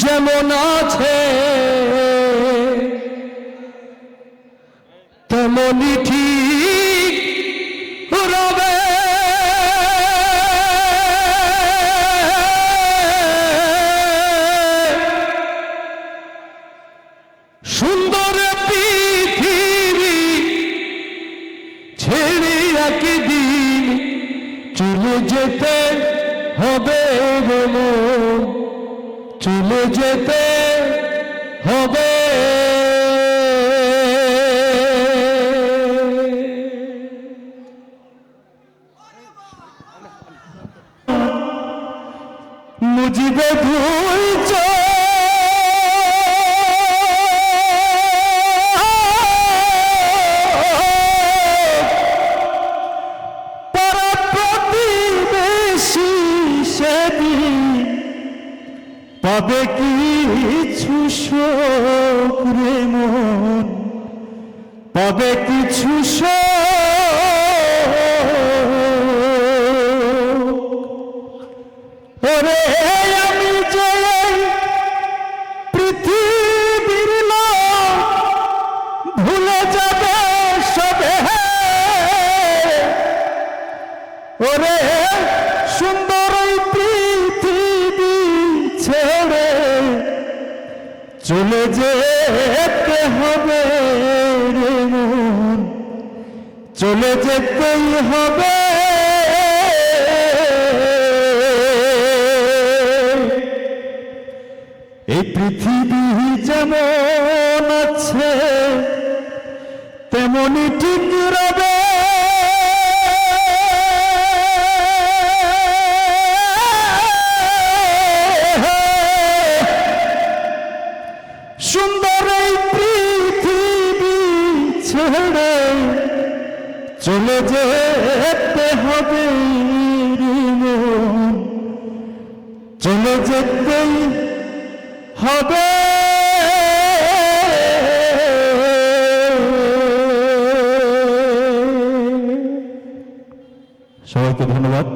যেমন আছে তেমনই ঠিক রবে। সুন্দর পৃথিবী ছেড়ে একদিন চলে যেতে হবে মন চলে যেতে হবে। মুজিবে ভুল পাবে কিছু শোক রে মন পাবে কিছু ওরে আমি যে পৃথিবীর ভুলে যাবে সবে। ওরে চলে যেতে হবে রে মন? চলে যেতেই হবে। এই পৃথিবী যেমন আছে, তেমনই ঠিক রবে। সুন্দর এই পৃথিবী ছেড়ে চলে যেতে হবে চলে যেতেই হবে। সবাইকে ধন্যবাদ।